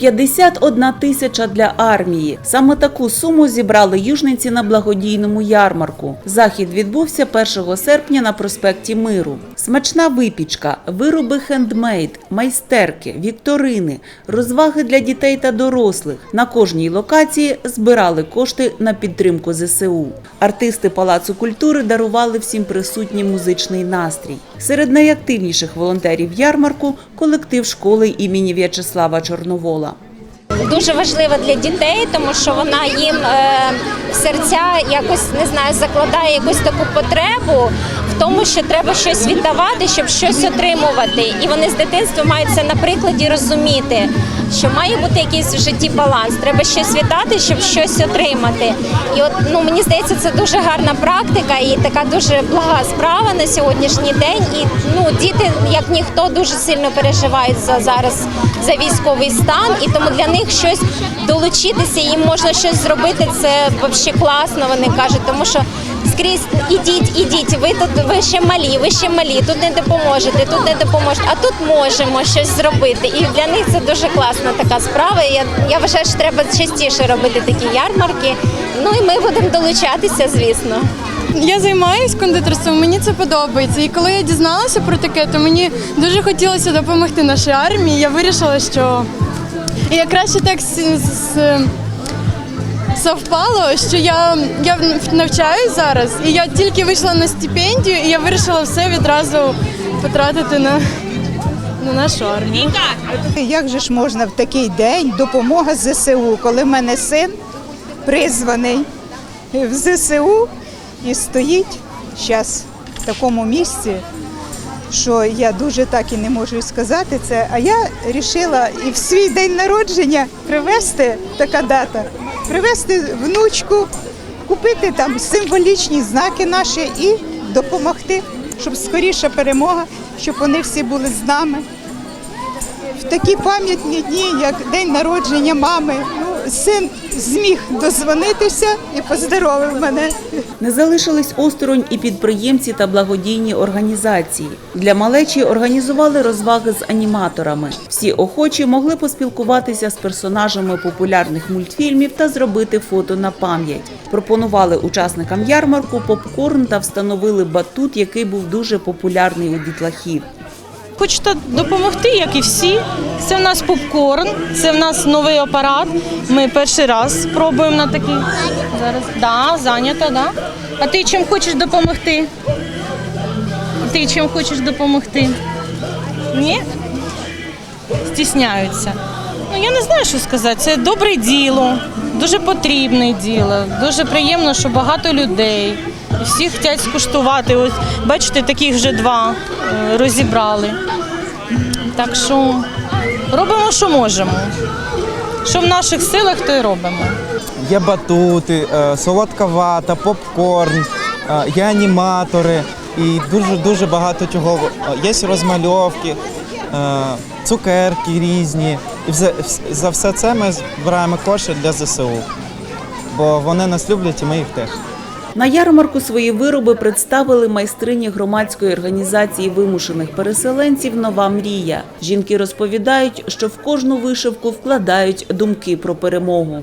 51 тисяча для армії. Саме таку суму зібрали южниці на благодійному ярмарку. Захід відбувся 1 серпня на проспекті Миру. Смачна випічка, вироби хендмейд, майстерки, вікторини, розваги для дітей та дорослих. На кожній локації збирали кошти на підтримку ЗСУ. Артисти Палацу культури дарували всім присутнім музичний настрій. Серед найактивніших волонтерів ярмарку колектив школи імені В'ячеслава Чорновола. Дуже важлива для дітей, тому що вона їм е, в серця якось не знаю, закладає якусь таку потребу в тому, що треба щось віддавати, щоб щось отримувати. І вони з дитинства мають це на прикладі розуміти, що має бути якийсь в житті баланс. Треба щось віддати, щоб щось отримати. І от ну мені здається, це дуже гарна практика і така дуже блага справа на сьогоднішній день. І ну діти, як ніхто, дуже сильно переживають за зараз за військовий стан, і тому для них щось долучитися, їм можна щось зробити. Це взагалі класно. Вони кажуть, тому що скрізь ідіть, ідіть. Ви тут ви ще малі, ви ще малі. Тут не допоможете, тут не допоможете. А тут можемо щось зробити. І для них це дуже класна така справа. Я, я вважаю, що треба частіше робити такі ярмарки. Ну і ми будемо долучатися, звісно. Я займаюся кондитерством, мені це подобається. І коли я дізналася про таке, то мені дуже хотілося допомогти нашій армії. Я вирішила, що і якраз так с- с- совпало, що я, я навчаюсь зараз, і я тільки вийшла на стипендію, і я вирішила все відразу потратити на, на нашу армію. Як же ж можна в такий день допомога ЗСУ, коли в мене син призваний в ЗСУ і стоїть зараз в такому місці, що я дуже так і не можу сказати це. А я вирішила і в свій день народження привезти така дата, привезти внучку, купити там символічні знаки наші і допомогти, щоб скоріша перемога, щоб вони всі були з нами в такі пам'ятні дні, як день народження мами, ну, син зміг дозвонитися і поздоровив мене. Не залишились осторонь і підприємці та благодійні організації. Для малечі організували розваги з аніматорами. Всі охочі могли поспілкуватися з персонажами популярних мультфільмів та зробити фото на пам'ять. Пропонували учасникам ярмарку попкорн та встановили батут, який був дуже популярний у дітлахів. Хочете допомогти, як і всі. Це в нас попкорн, це в нас новий апарат. Ми перший раз пробуємо на такий. Зараз да, зайнята, да. А ти чим хочеш допомогти? Ти чим хочеш допомогти? Ні? Стісняються. Ну я не знаю, що сказати. Це добре діло, дуже потрібне діло. Дуже приємно, що багато людей. Всі хочуть скуштувати. Ось бачите, таких вже два е, розібрали. Так що робимо, що можемо. Що в наших силах, то й робимо. Є батути, е, солодка вата, попкорн, е, є аніматори і дуже дуже багато чого. Є розмальовки, цукерки різні. І за все це ми збираємо кошти для ЗСУ. Бо вони нас люблять і ми їх теж. На ярмарку свої вироби представили майстрині громадської організації вимушених переселенців Нова мрія. Жінки розповідають, що в кожну вишивку вкладають думки про перемогу.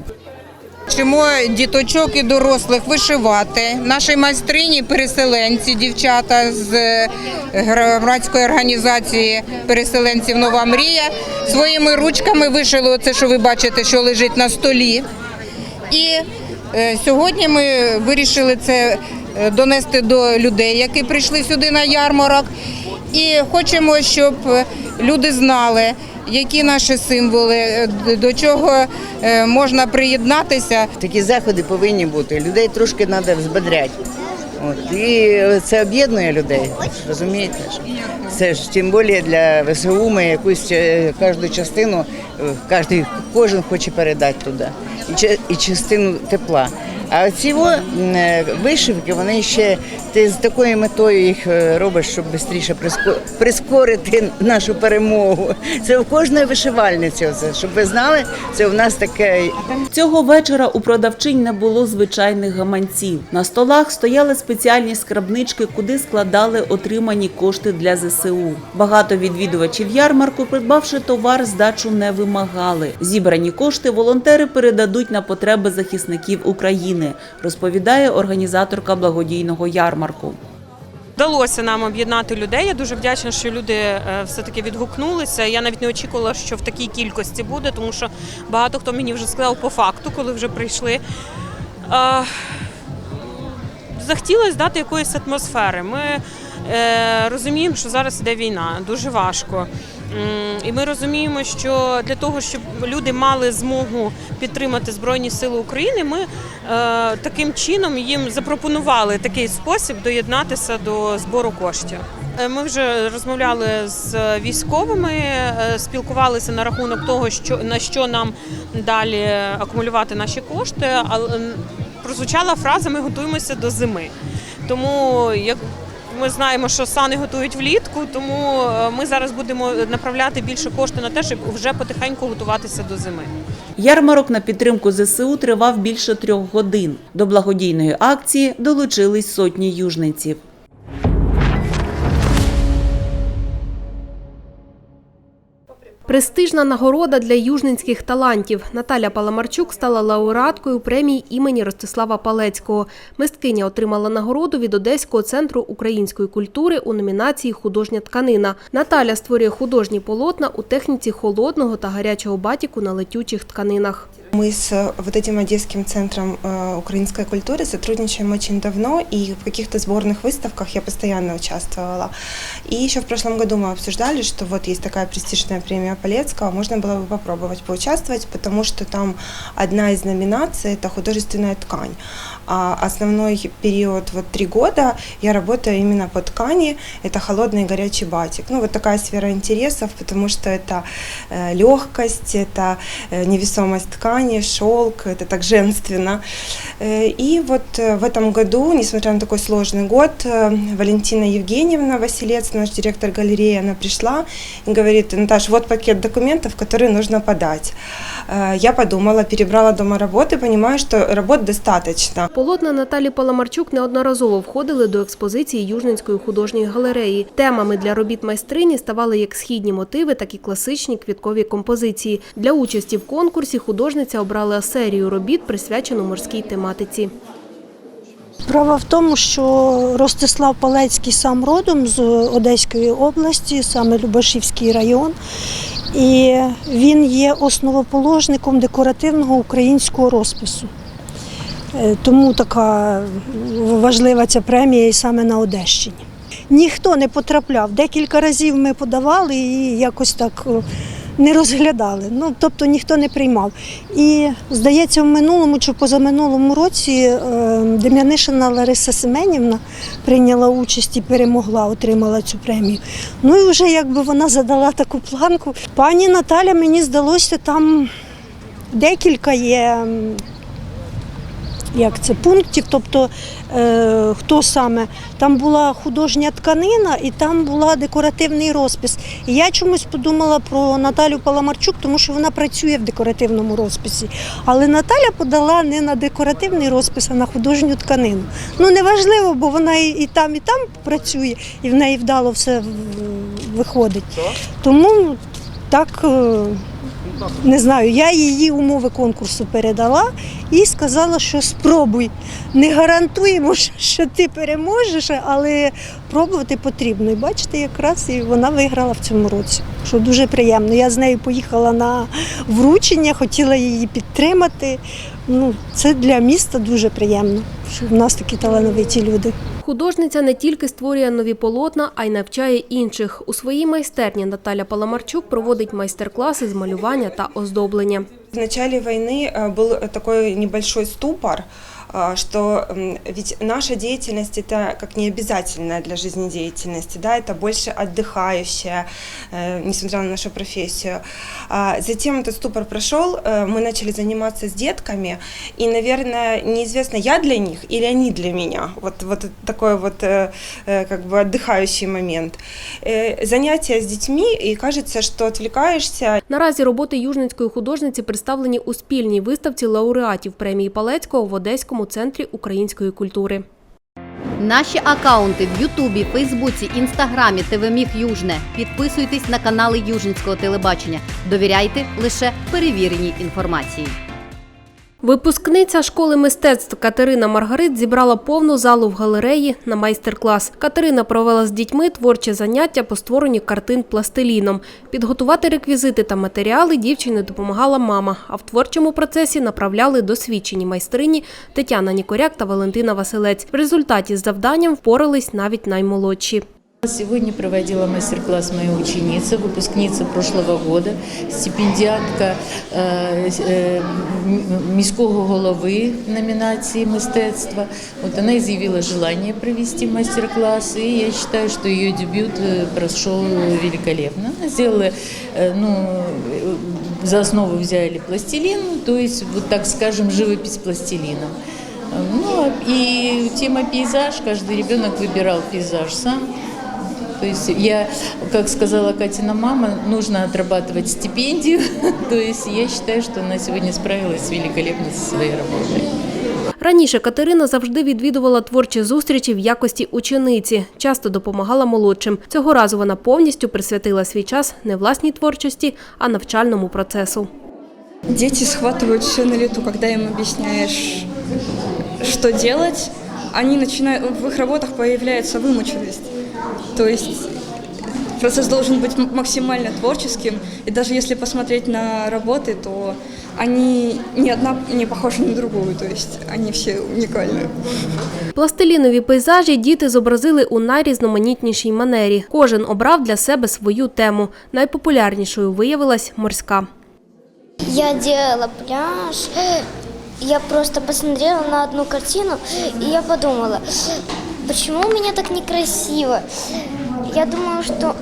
Вчимо діточок і дорослих вишивати. Наші майстрині, переселенці, дівчата з е, громадської організації переселенців Нова мрія своїми ручками вишили оце, що ви бачите, що лежить на столі. І е, сьогодні ми вирішили це е, донести до людей, які прийшли сюди на ярмарок. І хочемо, щоб люди знали, які наші символи, е, до чого е, можна приєднатися. Такі заходи повинні бути. Людей трошки треба взбодряти. От. І це об'єднує людей. Розумієте? Це ж тим більше для ВСУ ми якусь е, кожну частину, кожен, хоче передати туди. І, і частину тепла. А ці е, вишивки, вони ще ти з такою метою їх е, робиш, щоб швидше прискорити нашу перемогу. Це в кожної вишивальниці. Оце, щоб ви знали, це в нас таке Цього вечора у продавчинь не було звичайних гаманців. На столах стояли спеціальні скрабнички, куди складали отримані кошти для ЗСУ. Багато відвідувачів ярмарку, придбавши товар, здачу не вимагали. Зібрані кошти волонтери передадуть на потреби захисників України, розповідає організаторка благодійного ярмарку. Вдалося нам об'єднати людей. Я дуже вдячна, що люди е, все-таки відгукнулися. Я навіть не очікувала, що в такій кількості буде, тому що багато хто мені вже сказав по факту, коли вже прийшли. Е, Захотілося дати якоїсь атмосфери. Ми розуміємо, що зараз іде війна, дуже важко. І ми розуміємо, що для того, щоб люди мали змогу підтримати Збройні Сили України, ми е, таким чином їм запропонували такий спосіб доєднатися до збору коштів. Е, Ми вже розмовляли з військовими, е, спілкувалися на рахунок того, що на що нам далі акумулювати наші кошти. Але прозвучала фраза Ми готуємося до зими. Тому як ми знаємо, що сани готують влітку, тому е, ми зараз будемо направляти більше коштів на те, щоб вже потихеньку готуватися до зими. Ярмарок на підтримку ЗСУ тривав більше трьох годин. До благодійної акції долучились сотні южниців. Престижна нагорода для южненських талантів. Наталя Паламарчук стала лауреаткою премії імені Ростислава Палецького. Мисткиня отримала нагороду від Одеського центру української культури у номінації Художня тканина. Наталя створює художні полотна у техніці холодного та гарячого батіку на летючих тканинах. Мы с э, вот этим Одесским центром э, украинской культуры сотрудничаем очень давно, и в каких-то сборных выставках я постоянно участвовала. И еще в прошлом году мы обсуждали, что вот есть такая престижная премия Полецкого, можно было бы попробовать поучаствовать, потому что там одна из номинаций – это художественная ткань. А основной период, вот три года, я работаю именно по ткани, это холодный и горячий батик. Ну, вот такая сфера интересов, потому что это э, легкость, это невесомость ткани, шелк, это так женственно. Э, И вот э, в этом году, несмотря на такой сложный год, э, Валентина Евгеньевна Василец, наш директор галереи, она пришла и говорит, Наташ, вот пакет документов, которые нужно подать. Э, Я подумала, перебрала дома работы, понимаю, что работ достаточно. Полотна Наталі Паламарчук неодноразово входили до експозиції Южненської художньої галереї. Темами для робіт майстрині ставали як східні мотиви, так і класичні квіткові композиції. Для участі в конкурсі художниця обрала серію робіт, присвячену морській тематиці. Справа в тому, що Ростислав Палецький сам родом з Одеської області, саме Любашівський район, і він є основоположником декоративного українського розпису. Е, Тому така важлива ця премія і саме на Одещині. Ніхто не потрапляв. Декілька разів ми подавали і якось так не розглядали. Ну, тобто ніхто не приймав. І здається, в минулому чи позаминулому році е, Дем'янишина Лариса Семенівна прийняла участь і перемогла, отримала цю премію. Ну і вже якби вона задала таку планку. Пані Наталя, мені здалося, там декілька є. Як це пунктів, тобто е, хто саме там була художня тканина і там була декоративний розпис. І я чомусь подумала про Наталю Паламарчук, тому що вона працює в декоративному розписі. Але Наталя подала не на декоративний розпис, а на художню тканину. Ну неважливо, бо вона і, і там, і там працює, і в неї вдало все виходить. Тому так. Не знаю, я її умови конкурсу передала і сказала, що спробуй. Не гарантуємо, що ти переможеш, але пробувати потрібно. І бачите, якраз і вона виграла в цьому році Що дуже приємно. Я з нею поїхала на вручення, хотіла її підтримати. Ну, це для міста дуже приємно, що в нас такі талановиті люди. Художниця не тільки створює нові полотна, а й навчає інших. У своїй майстерні Наталя Паламарчук проводить майстер-класи з малювання та оздоблення. В начале войны э, был такой небольшой ступор, а, что м, ведь наша деятельность это как не обязательная для жизнедеятельности, да, это больше отдыхающая, э, несмотря на нашу профессию. А Затем этот ступор прошел, э, мы начали заниматься с детками, и, наверное, неизвестно, я для них или они для меня. Вот, вот такой вот э, э, как бы отдыхающий момент. Э, Занятия с детьми, и кажется, что отвлекаешься, Наразі роботи южницької художниці представлені у спільній виставці лауреатів премії Палецького в Одеському центрі української культури. Наші акаунти в Ютубі, Фейсбуці, Інстаграмі, ТВ Южне. Підписуйтесь на канали Южницького телебачення. Довіряйте лише перевіреній інформації. Випускниця школи мистецтв Катерина Маргарит зібрала повну залу в галереї на майстер-клас. Катерина провела з дітьми творче заняття по створенню картин пластиліном. Підготувати реквізити та матеріали дівчині допомагала мама, а в творчому процесі направляли досвідчені майстрині Тетяна Нікоряк та Валентина Василець. В результаті з завданням впорались навіть наймолодші. Сегодня проводила мастер-класс моя ученица, выпускница прошлого года, стипендіатка е, е, м- міського голови номінації мистецтва. Вот она изъявила желание провести мастер-класс, и я считаю, что ее дебют э, прошел великолепно. Она сделала, э, ну, э, за основу взяли пластилин, то есть, вот так скажем, живопись пластилином. Ну, и тема пейзаж, каждый ребенок выбирал пейзаж сам. То есть я, как сказала Катина мама, нужно отрабатывать стипендию. То есть я считаю, что она сегодня справилась великолепно со своей работой. Раніше Катерина завжди відвідувала творчі зустрічі в якості учениці, часто допомагала молодшим. Цього разу вона повністю присвятила свій час не власній творчості, а навчальному процесу. Дети схватывают все на лету, когда им объясняешь, что делать. Они начинают, в их работах появляется вымученность. То есть процесс должен быть м- максимально творческим. И даже если посмотреть на работы, то они ни одна не похожа на другую. То есть они все уникальны. Пластилінові пейзажі діти зобразили у найрізноманітнішій манері. Кожен обрав для себе свою тему. Найпопулярнішою виявилась морська. Я делала пляж. Я просто посмотрела на одну картину, и я подумала, почему у меня так некрасиво? Я думаю, что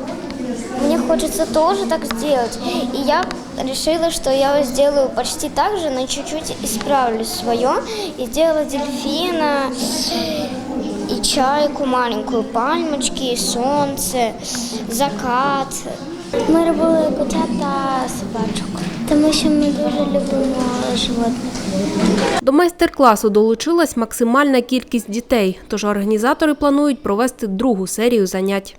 мне хочется тоже так сделать. И я решила, что я сделаю почти так же, но чуть-чуть исправлю свое. И сделала дельфина, и чайку маленькую, пальмочки, и солнце, закат. Ми робили котят та собачок, тому що ми дуже любимо животних. До майстер-класу долучилась максимальна кількість дітей, тож організатори планують провести другу серію занять.